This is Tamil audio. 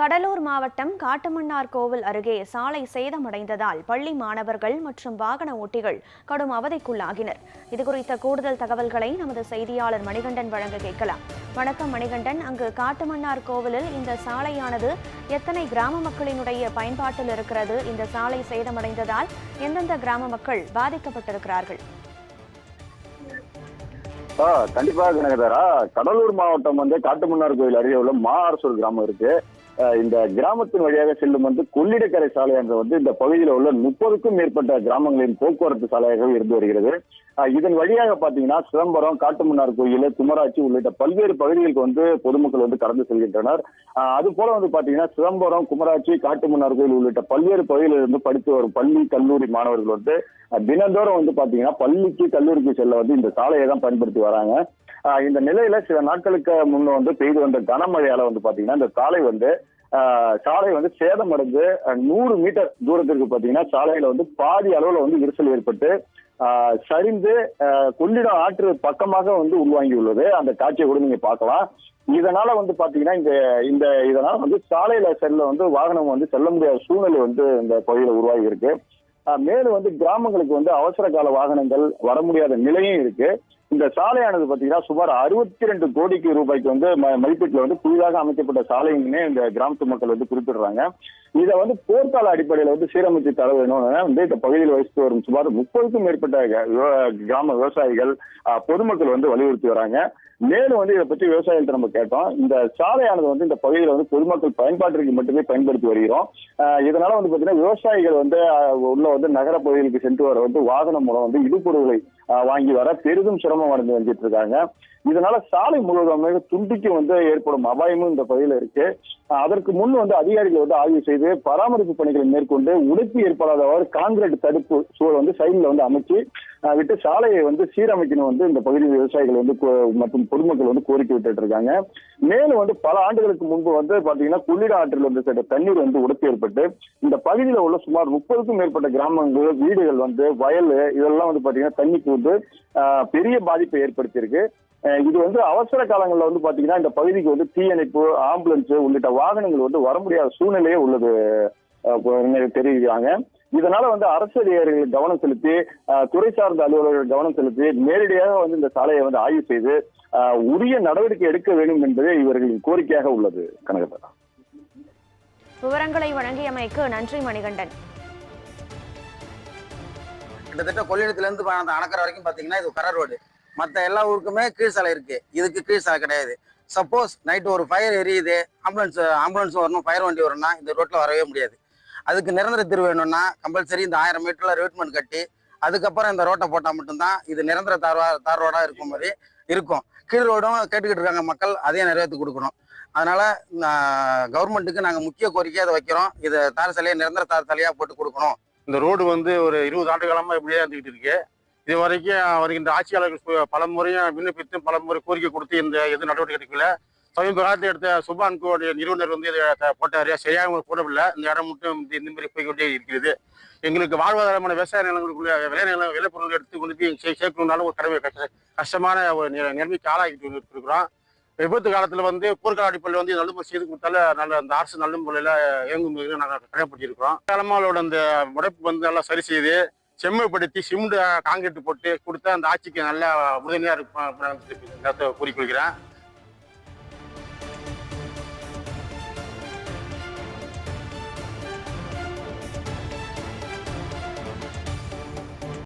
கடலூர் மாவட்டம் காட்டுமன்னார் கோவில் அருகே சாலை சேதமடைந்ததால் பள்ளி மாணவர்கள் மற்றும் வாகன ஓட்டிகள் கடும் அவதிக்குள்ளாகினர். இதுகுறித்த கூடுதல் தகவல்களை நமது செய்தியாளர் மணிகண்டன் வழங்க கேட்கலாம். வணக்கம் மணிகண்டன். அங்கு காட்டுமன்னார் கோவிலில் இந்த சாலையானது எத்தனை கிராம மக்களினுடைய பயன்பாட்டில் இருக்கிறது? இந்த சாலை சேதமடைந்ததால் எந்தெந்த கிராம மக்கள் பாதிக்கப்பட்டிருக்கிறார்கள்? கண்டிப்பாக கனகதாரா. கடலூர் மாவட்டம் வந்து காட்டுமன்னார் கோயில் அருகே உள்ள மாரசூர் கிராமம் இருக்கு. இந்த கிராமத்தின் வழியாக செல்லும் வந்து கொள்ளிடக்கரை சாலையானது வந்து இந்த பகுதியில் உள்ள முப்பதுக்கும் மேற்பட்ட கிராமங்களின் போக்குவரத்து சாலையாக இருந்து வருகிறது. இதன் வழியாக பாத்தீங்கன்னா சிதம்பரம் காட்டுமன்னார் கோயில் குமராட்சி உள்ளிட்ட பல்வேறு பகுதிகளுக்கு வந்து பொதுமக்கள் வந்து கடந்து செல்கின்றனர். அது போல வந்து பாத்தீங்கன்னா சிதம்பரம் குமராட்சி காட்டுமன்னார் கோயில் உள்ளிட்ட பல்வேறு பகுதிகளில் இருந்து படித்து வரும் பள்ளி கல்லூரி மாணவர்கள் வந்து தினந்தோறும் வந்து பாத்தீங்கன்னா பள்ளிக்கு கல்லூரிக்கு செல்ல வந்து இந்த சாலையை தான் பயன்படுத்தி வராங்க. இந்த நிலையில சில நாட்களுக்கு முன்ன வந்து பெய்து வந்த கனமழையால வந்து பாத்தீங்கன்னா இந்த சாலை வந்து சாலை வந்து சேதமடைந்து நூறு மீட்டர் தூரத்திற்கு பாத்தீங்கன்னா சாலையில வந்து பாதி அளவுல வந்து விரிசல் ஏற்பட்டு சரிந்து கொள்ளிடம் ஆற்று பக்கமாக வந்து உள்வாங்கி உள்ளது அந்த காட்சியை கூட நீங்க பார்க்கலாம். இதனால வந்து பாத்தீங்கன்னா இந்த இந்த இதனால வந்து சாலையில செல்ல வந்து வாகனம் வந்து செல்ல முடியாத சூழ்நிலை வந்து இந்த பகுதியில் உருவாகி இருக்கு மேலும் வந்து கிராமங்களுக்கு வந்து அவசர கால வாகனங்கள் வர முடியாத நிலையும் இருக்கு. இந்த சாலையானது பாத்தீங்கன்னா சுமார் அறுபத்தி ரெண்டு கோடிக்கு ரூபாய்க்கு வந்து ம- மதிப்பீட்டுல வந்து புதிதாக அமைக்கப்பட்ட சாலைன்னு இந்த கிராமத்து மக்கள் வந்து குறிப்பிடுறாங்க. இதை வந்து போர்க்கால அடிப்படையில வந்து சீரமைத்து தர வேணும்னு வந்து இந்த பகுதியில் வசித்து வரும் சுமார் முப்பதுக்கும் மேற்பட்ட விவ- கிராம விவசாயிகள் பொதுமக்கள் வந்து வலியுறுத்தி வராங்க. மேலும் வந்து இதை பற்றி விவசாயிகள்ட்ட நம்ம கேட்டோம். இந்த சாலையானது வந்து இந்த பகுதியில் வந்து பொதுமக்கள் பயன்பாட்டிற்கு மட்டுமே பயன்படுத்தி வருகிறோம். இதனால வந்து பாத்தீங்கன்னா விவசாயிகள் வந்து உள்ள வந்து நகர பகுதிகளுக்கு சென்று வர வந்து வாகனம் மூலம் வந்து இடுபொருளை வாங்கி வர பெரிதும் சிரமம் அடைந்து வந்துட்டு இருக்காங்க. இதனால சாலை முழுவதுமாக துண்டிக்கு வந்து ஏற்படும் அபாயமும் இந்த பகுதியில் இருக்கு. அதற்கு முன் வந்து அதிகாரிகள் வந்து ஆய்வு செய்து பராமரிப்பு பணிகளை மேற்கொண்டு உடைப்பு ஏற்படாதவாறு கான்கிரீட் தடுப்பு சூழல் வந்து சைடில் வந்து அமைச்சு விட்டு சாலையை வந்து சீரமைக்கணும் வந்து இந்த பகுதி விவசாயிகள் வந்து கோ- மற்றும் பொதுமக்கள் வந்து கோரிக்கை விட்டுட்டு இருக்காங்க. மேலும் வந்து பல ஆண்டுகளுக்கு முன்பு வந்து பாத்தீங்கன்னா கொள்ளிட ஆற்றில் வந்து சேர்ந்த தண்ணீர் வந்து உடைப்பு ஏற்பட்டு இந்த பகுதியில் உள்ள சுமார் முப்பதுக்கும் மேற்பட்ட கிராமங்கள் வீடுகள் வந்து வயல் இதெல்லாம் வந்து பாத்தீங்கன்னா தண்ணி வந்து பெரிய பாதிப்பை ஏற்படுத்தியிருக்கு. இது வந்து அவசர காலங்களில் வந்து பாத்தீங்கன்னா இந்த பகுதிக்கு வந்து தீயணைப்பு ஆம்புலன்ஸ் உள்ளிட்ட வாகனங்கள் வந்து வர முடியாத சூழ்நிலையே உள்ளது. தெரிவிக்கிறாங்க. இதனால வந்து அரசு அதிகாரிகள் கவனம் செலுத்தி துறை சார்ந்த அலுவலர்கள் கவனம் செலுத்தி நேரடியாக வந்து இந்த சாலையை வந்து ஆய்வு செய்து உரிய நடவடிக்கை எடுக்க வேண்டும் என்பதே இவர்களின் கோரிக்கையாக உள்ளது. கனகதா விவரங்களை வழங்கியமைக்கு நன்றி மணிகண்டன். கிட்டத்தட்ட கொள்ளிடத்துலேருந்து அந்த அணக்கரை வரைக்கும் பார்த்தீங்கன்னா இது கர ரோடு. மற்ற எல்லா ஊருக்குமே கீழ் சாலை இருக்குது இதுக்கு கீழ் சாலை கிடையாது. சப்போஸ் நைட்டு ஒரு ஃபயர் எரியுது ஆம்புலன்ஸ் ஆம்புலன்ஸ் வரணும் ஃபயர் வண்டி வரணும்னா இந்த ரோட்டில் வரவே முடியாது. அதுக்கு நிரந்தர தீர்வு வேணும்னா கம்பல்சரி இந்த ஆயிரம் மீட்டரில் ரேட்மெண்ட் கட்டி அதுக்கப்புறம் இந்த ரோட்டை போட்டால் மட்டும்தான் இது நிரந்தர தார்வா தார் ரோடாக இருக்கும் மாதிரி இருக்கும். கீழ் ரோடும் கேட்டுக்கிட்டு இருக்காங்க மக்கள் அதையும் நிறைவேற்றி கொடுக்கணும். அதனால கவர்மெண்ட்டுக்கு நாங்கள் முக்கிய கோரிக்கையை அதை வைக்கிறோம். இதை தார் சாலையை நிரந்தர தார் சாலையாக போட்டு கொடுக்கணும். இந்த ரோடு வந்து ஒரு இருபது ஆண்டு காலமாக இப்படியே இருந்துகிட்டு இருக்கு. இது வரைக்கும் வருகின்ற ஆட்சியாளர்கள் பல முறையும் விண்ணப்பித்து பல முறை கோரிக்கை கொடுத்து இந்த எது நடவடிக்கை எடுக்கல சமீப காலத்தில் எடுத்த சுபான்கோடைய நிறுவனர் வந்து இதை போட்டார். சரியாக போடவில்லை. இந்த இடம் மட்டும் இந்த- மாதிரி போய்கொண்டே இருக்கிறது. எங்களுக்கு வாழ்வாதாரமான விவசாய நிலங்களுக்குள்ள விளை நிலம் விளைபொருள் எடுத்து கொண்டு போய் சே- சேர்க்கணும்னாலும் ஒரு கடமை கஷ்டமான ஒரு நிலைமைக்கு ஆளாகிட்டு இருக்கிறோம் விபத்து காலத்துல வந்து போர்க்கால அடிப்படையில் வந்து நல்ல செய்து கொடுத்தால நல்ல அந்த அரசு நல்ல முறையில இயங்கும் நாங்கள் கடைப்பிடிச்சிருக்கிறோம். தலைமாவோட அந்த முடைப்பு வந்து நல்லா சரி செய்து செம்மைப்படுத்தி சிமெண்ட் காங்கிரீட் போட்டு கொடுத்தா அந்த ஆட்சிக்கு நல்லா உறுதுணையாக இருக்கும் கூறிக்கொள்கிறேன்.